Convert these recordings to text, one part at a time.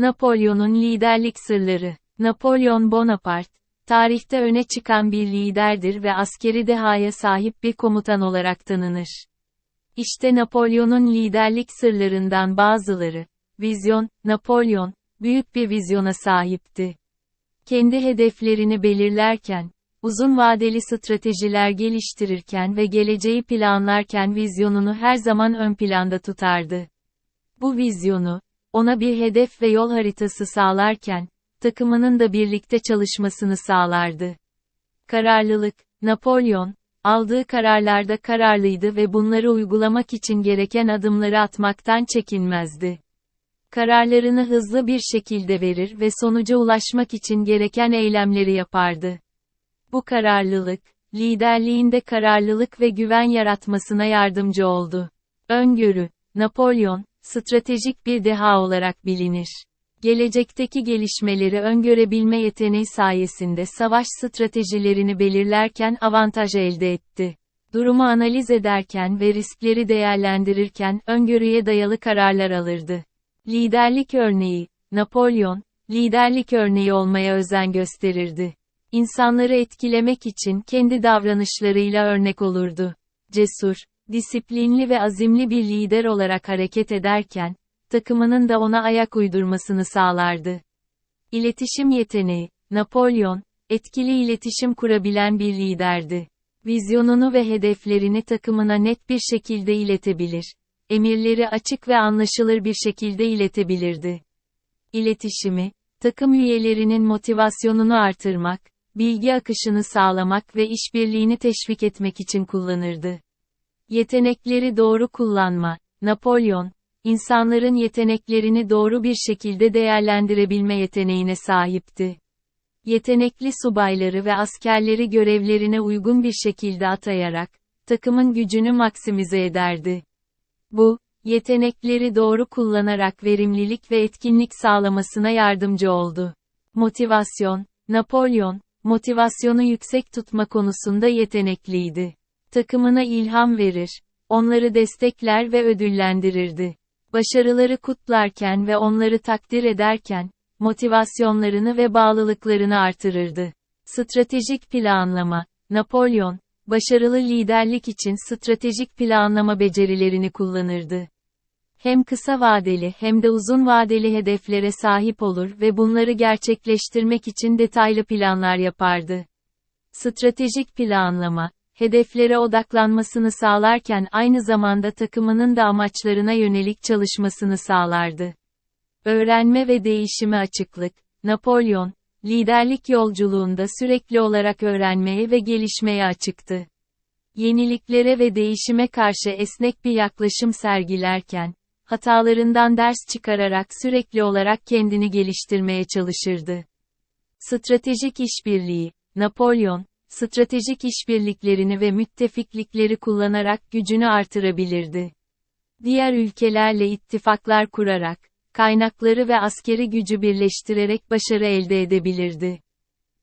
Napolyon'un liderlik sırları. Napolyon Bonaparte, tarihte öne çıkan bir liderdir ve askeri dehaya sahip bir komutan olarak tanınır. İşte Napolyon'un liderlik sırlarından bazıları. Vizyon, Napolyon, büyük bir vizyona sahipti. Kendi hedeflerini belirlerken, uzun vadeli stratejiler geliştirirken ve geleceği planlarken vizyonunu her zaman ön planda tutardı. Bu vizyonu, ona bir hedef ve yol haritası sağlarken, takımının da birlikte çalışmasını sağlardı. Kararlılık, Napolyon, aldığı kararlarda kararlıydı ve bunları uygulamak için gereken adımları atmaktan çekinmezdi. Kararlarını hızlı bir şekilde verir ve sonuca ulaşmak için gereken eylemleri yapardı. Bu kararlılık, liderliğinde kararlılık ve güven yaratmasına yardımcı oldu. Öngörü, Napolyon, stratejik bir deha olarak bilinir. Gelecekteki gelişmeleri öngörebilme yeteneği sayesinde savaş stratejilerini belirlerken avantaj elde etti. Durumu analiz ederken ve riskleri değerlendirirken öngörüye dayalı kararlar alırdı. Liderlik örneği, Napolyon, liderlik örneği olmaya özen gösterirdi. İnsanları etkilemek için kendi davranışlarıyla örnek olurdu. Cesur, disiplinli ve azimli bir lider olarak hareket ederken, takımının da ona ayak uydurmasını sağlardı. İletişim yeteneği, Napolyon, etkili iletişim kurabilen bir liderdi. Vizyonunu ve hedeflerini takımına net bir şekilde iletebilir. Emirleri açık ve anlaşılır bir şekilde iletebilirdi. İletişimi, takım üyelerinin motivasyonunu artırmak, bilgi akışını sağlamak ve işbirliğini teşvik etmek için kullanırdı. Yetenekleri doğru kullanma, Napolyon, insanların yeteneklerini doğru bir şekilde değerlendirebilme yeteneğine sahipti. Yetenekli subayları ve askerleri görevlerine uygun bir şekilde atayarak, takımın gücünü maksimize ederdi. Bu, yetenekleri doğru kullanarak verimlilik ve etkinlik sağlamasına yardımcı oldu. Motivasyon, Napolyon, motivasyonu yüksek tutma konusunda yetenekliydi. Takımına ilham verir, onları destekler ve ödüllendirirdi. Başarıları kutlarken ve onları takdir ederken, motivasyonlarını ve bağlılıklarını artırırdı. Stratejik planlama, Napolyon, başarılı liderlik için stratejik planlama becerilerini kullanırdı. Hem kısa vadeli hem de uzun vadeli hedeflere sahip olur ve bunları gerçekleştirmek için detaylı planlar yapardı. Stratejik planlama, hedeflere odaklanmasını sağlarken aynı zamanda takımının da amaçlarına yönelik çalışmasını sağlardı. Öğrenme ve değişime açıklık, Napolyon, liderlik yolculuğunda sürekli olarak öğrenmeye ve gelişmeye açıktı. Yeniliklere ve değişime karşı esnek bir yaklaşım sergilerken, hatalarından ders çıkararak sürekli olarak kendini geliştirmeye çalışırdı. Stratejik işbirliği, Napolyon, stratejik işbirliklerini ve müttefiklikleri kullanarak gücünü artırabilirdi. Diğer ülkelerle ittifaklar kurarak, kaynakları ve askeri gücü birleştirerek başarı elde edebilirdi.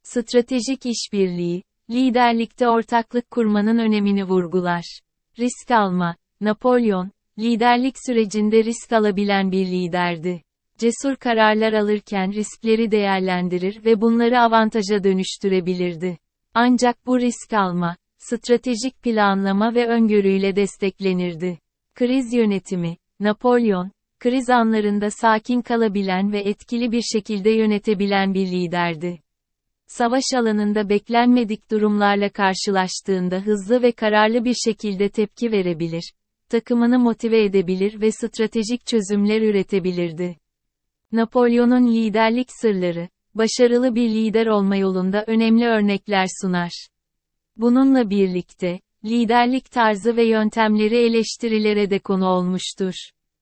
Stratejik işbirliği, liderlikte ortaklık kurmanın önemini vurgular. Risk alma, Napolyon, liderlik sürecinde risk alabilen bir liderdi. Cesur kararlar alırken riskleri değerlendirir ve bunları avantaja dönüştürebilirdi. Ancak bu risk alma, stratejik planlama ve öngörüyle desteklenirdi. Kriz yönetimi, Napolyon, kriz anlarında sakin kalabilen ve etkili bir şekilde yönetebilen bir liderdi. Savaş alanında beklenmedik durumlarla karşılaştığında hızlı ve kararlı bir şekilde tepki verebilir, takımını motive edebilir ve stratejik çözümler üretebilirdi. Napolyon'un liderlik sırları, başarılı bir lider olma yolunda önemli örnekler sunar. Bununla birlikte, liderlik tarzı ve yöntemleri eleştirilere de konu olmuştur.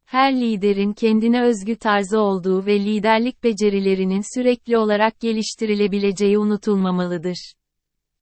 Her liderin kendine özgü tarzı olduğu ve liderlik becerilerinin sürekli olarak geliştirilebileceği unutulmamalıdır.